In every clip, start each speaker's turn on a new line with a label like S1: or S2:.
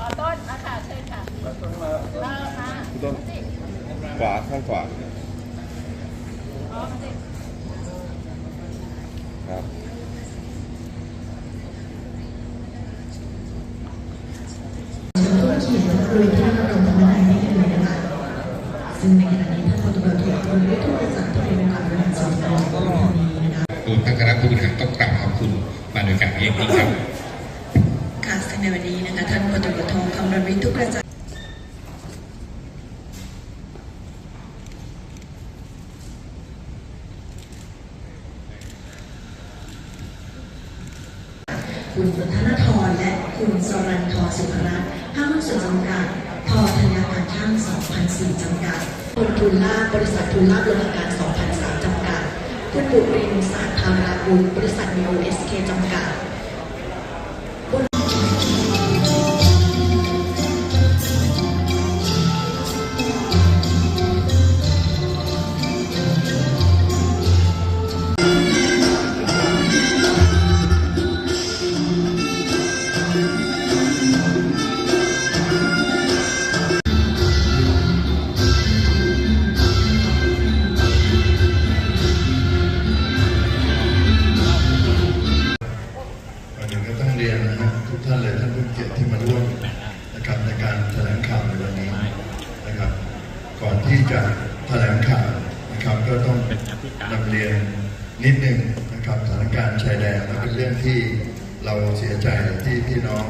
S1: ขอต้นมาค่ะเชิญค่ะเออมา
S2: ต้น
S1: สิ
S2: ขวาข้างขวา
S1: อ๋อมาสิ
S2: ครับ
S3: ซึ่งในขณะนี้ท่านพลตำรวจโทพลวิทูลศักดิ์ที่เป็นการบริหารสอบสวนก็มีนะคะ
S4: ทั้งคณะผู้บริหารต้องกราบขอบคุณมาโดยการเองครับ
S3: ค่ะซึ่ง ในวันนี้นะคะท่านพลตำรวจโทคำรณวิทย์ทุกกระจายคุณธนทรและคุณสรันทรสุภรัตน์ห้างหุ้นส่วนจำกัดทอธัญญาการช่าง 2004 จำกัดคุณทุนลาบริษัททุนลาบโลหการ 2003 จำกัด คุณบุรินทร์สาธารากุลบริษัทมีโอเอสเคจำกัด
S5: ก่อนที่จะแถลงข่าวนะครับ ก็ต้องนำเรียนนิดหนึ่งนะครับสถานการณ์ชายแดนเป็นเรื่องที่เราเสียใจที่พี่น้อง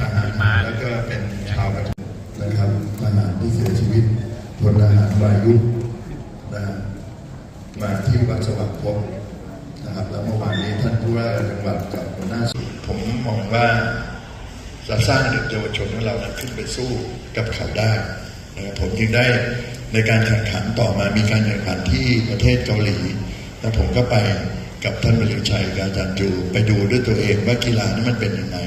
S5: ทหารแล้วก็เป็นชาวประมงนะครับทหารที่เสียชีวิตพลทหารวายุนะฮะมาที่วัดสวัสดิ์พบนะครับแล้วเมื่อวานนี้ท่านผู้ว่าจังหวัดกับหัวหน้าส่วนผมมองว่าจะสร้างเด็กเยาวชนของเรานั้นขึ้นไปสู้กับเขาได้นะครับ ผมจึงได้ในการแข่งขันต่อมามีการแข่งขันที่ประเทศเกาหลี แล้วผมก็ไปกับท่านบริชัยกาจารย์จูไปดูด้วยตัวเองว่ากีฬานี้มันเป็นยังไง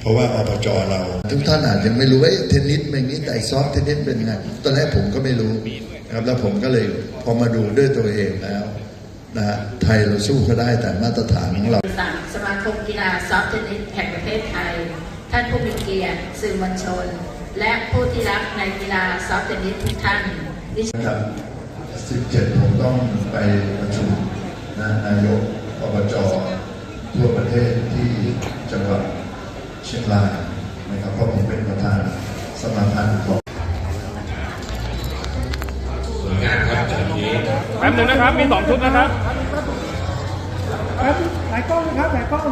S5: เพราะว่าอปจเรา ทุกท่านอาจจะไม่รู้ว่าเทนนิสเป็นอย่างนี้แต่ซอฟเทนนิสเป็นยังไงตอนแรกผมก็ไม่รู้ครับแล้วผมก็เลยพอมาดูด้วยตัวเองแล้วนะฮะไทยเราสู้เขาได้แต่มาตรฐานของเรา
S1: สมาคมกีฬาซอฟเทนนิสแห่งประเทศไทย ท่านผู้มีเกียรติสื่อมวลชน และผู้ที่รักในกีฬาซอฟต์เทนนิสทุกท่านดิฉัน
S5: นะครับ17 ผมต้องไปประชุมนะนายกอบจทั่วประเทศที่จังหวัดเชียงรายนะครับเพราะผมเป็นประธานสมาพันธ์ของ
S4: สวยงามครับจากนี้
S6: แป๊บหนึงนะครับ มีสองชุดนะครับ
S7: ครับหลายกล้องนะครับหลายกล้อง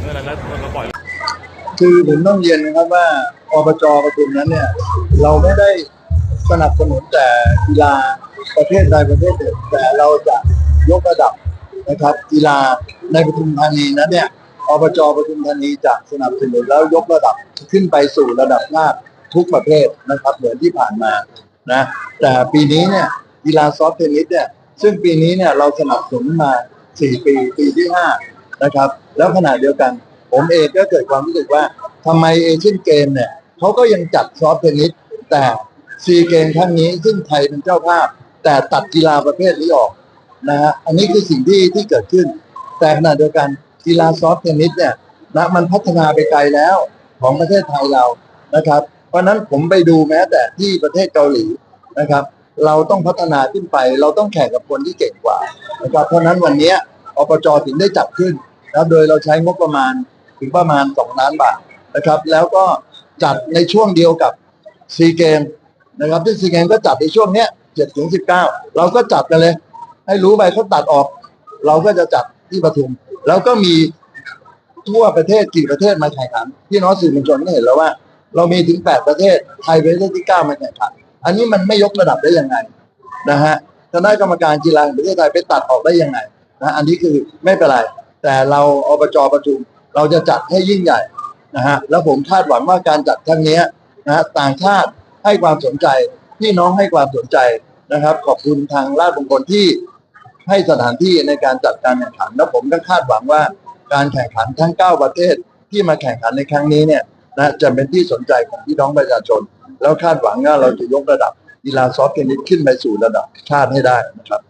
S6: เออแล้วเราปล่อย
S5: คือผมต้องเรียนนะครับว่าอบจประชุมนั้นเนี่ย เราไม่ได้สนับสนุนแต่กีฬาประเภทใดประเภทหนึ่งแต่เราจะยกระดับนะครับ กีฬาในปทุมธานีนั้นเนี่ยอบจปทุมธานีจะสนับสนุนแล้วยกระดับขึ้นไปสู่ระดับชาติทุกประเภทนะครับ เหมือนที่ผ่านมานะแต่ปีนี้เนี่ยกีฬาซอฟต์เทนนิสเนี่ยซึ่งปีนี้เนี่ยเราสนับสนุนมา 4 ปีปีที่ 5 นะครับ แล้วขณะเดียวกัน ผมเองก็เกิดความรู้สึกว่าทำไมเอเชียนเกมเนี่ยเขาก็ยังจัดซอฟต์เทนนิสแต่ซีเกมครั้งนี้ซึ่งไทยเป็นเจ้าภาพ แต่ตัดกีฬาประเภทนี้ออกนะฮะอันนี้คือสิ่งที่ที่เกิดขึ้น แต่ขณะเดียวกันกีฬาซอฟต์เทนนิสเนี่ยนะมันพัฒนาไปไกลแล้วของประเทศไทยเรานะครับ เพราะนั้นผมไปดูแม้แต่ที่ประเทศเกาหลีนะครับ เราต้องพัฒนาขึ้นไป เราต้องแข่งกับคนที่เก่งกว่านะครับเพราะนั้นวันนี้อปจถึงได้จัดขึ้นนะโดยเราใช้งบประมาณ ถึงประมาณ 2 ล้านบาทนะครับ แล้วก็จัดในช่วงเดียวกับซีเกมนะครับที่ซีเกมก็จัดในช่วงเนี้ย7ถึง19เก้าเราก็จัดกันเลย ให้รู้ไปเขาตัดออก เราก็จะจัดที่ปทุม แล้วก็มีทั่วประเทศกี่ประเทศมาแข่งขันพี่น้องสื่อมวลชนก็เห็นแล้วว่า เรามีถึง8ปดประเทศไทยเป็นประเทศที่9มาแข่งขันอันนี้มันไม่ยกระดับได้ยังไงนะฮะคณะกรรมการกีฬาแห่งประเทศไทยไปตัดออกได้ยังไงนะอันนี้คือไม่เป็นไร แต่เราอบจประชุม เราจะจัดให้ยิ่งใหญ่นะฮะแล้วผมคาดหวังว่าการจัดครั้งนี้นะฮะต่างชาติให้ความสนใจพี่น้องให้ความสนใจนะครับ ขอบคุณทางราชบุคคลที่ให้สถานที่ในการจัดการแข่งขัน แล้วผมก็คาดหวังว่าการแข่งขันทั้ง 9 ประเทศที่มาแข่งขันในครั้งนี้เนี่ยนะจะเป็นที่สนใจของพี่น้องประชาชน แล้วคาดหวังว่าเราจะยกระดับกีฬาซอฟต์เทนนิสขึ้นไปสู่ระดับชาติให้ได้นะครับ